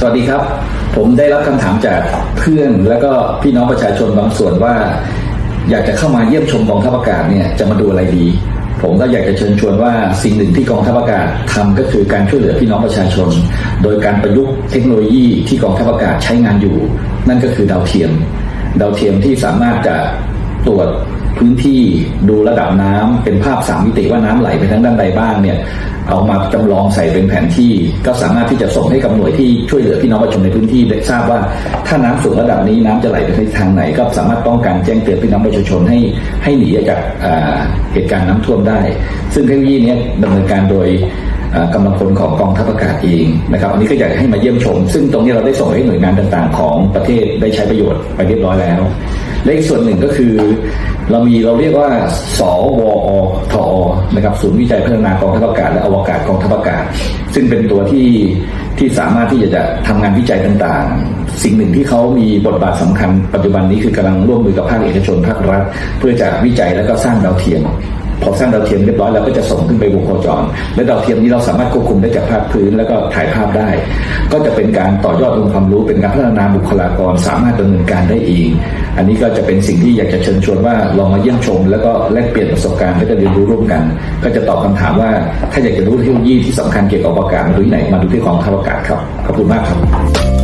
สวัสดีครับ ผมได้รับคำถามจากเพื่อนและก็พี่น้องประชาชนบางส่วนว่า อยากจะเข้ามาเยี่ยมชมกองทัพอากาศเนี่ยจะมาดูอะไรดี ผมก็อยากจะเชิญชวนว่าสิ่งหนึ่งที่กองทัพอากาศทำก็คือการช่วยเหลือพี่น้องประชาชน โดยการประยุกต์เทคโนโลยีที่กองทัพอากาศใช้งานอยู่ นั่นก็คือดาวเทียม ดาวเทียมที่สามารถจะ ตรวจพื้นที่ดูระดับน้ำเป็นภาพสามมิติว่าน้ำไหลไปทางด้านใดบ้างเนี่ยเอามาจำลองใส่เป็นแผนที่ ก็สามารถที่จะส่งให้กับหน่วยที่ช่วยเหลือพี่น้องประชาชนในพื้นที่ได้ทราบว่าถ้าน้ำสูงระดับนี้น้ำจะไหลไปทิศทางไหน ก็สามารถป้องกันแจ้งเตือนพี่น้องประชาชนให้ให้หนีจากอ่าเหตุการณ์น้ำท่วมได้ ซึ่งเทคโนโลยีนี้ดำเนินการโดยอ่ากำลังพลของกองทัพอากาศเองนะครับ อันนี้ก็อยากให้มาเยี่ยมชม ซึ่งตรงนี้เราได้ส่งให้หน่วยงานต่างๆ ของประเทศได้ใช้ประโยชน์ไปเรียบร้อยแล้ว และอีกส่วนหนึ่งก็คือ เรามีเราเรียกว่า สวอทอนะครับศูนย์วิจัยพัฒนากองทัพอากาศและอวกาศกองทัพอากาศ ซึ่งเป็นตัวที่ที่สามารถที่จะจะทำงานวิจัยต่างๆ สิ่งหนึ่งที่เขามีบทบาทสำคัญปัจจุบันนี้คือกำลังร่วมมือกับภาคเอกชนภาครัฐ เพื่อจะวิจัยและก็สร้างดาวเทียม พอสร้างดาวเทียมเรียบร้อยแล้วก็จะส่งขึ้นไปวงโคจร และดาวเทียมนี้เราสามารถควบคุมได้จากภาคพื้น แล้วก็ถ่ายภาพได้ ก็จะเป็นการต่อยอดองค์ความรู้เป็นการพัฒนาบุคลากรสามารถดำเนินการได้เองอันนี้ก็จะเป็นสิ่งที่อยากจะเชิญชวนว่าลองมาเยี่ยมชม แล้วก็แลกเปลี่ยนประสบการณ์และก็เรียนรู้ร่วมกัน ก็จะตอบคำถามว่าถ้าอยากจะรู้เทคโนโลยีที่สำคัญเกี่ยวกับอวกาศมาดูที่ไหนมาดูที่กองทัพอากาศครับขอบคุณมากครับ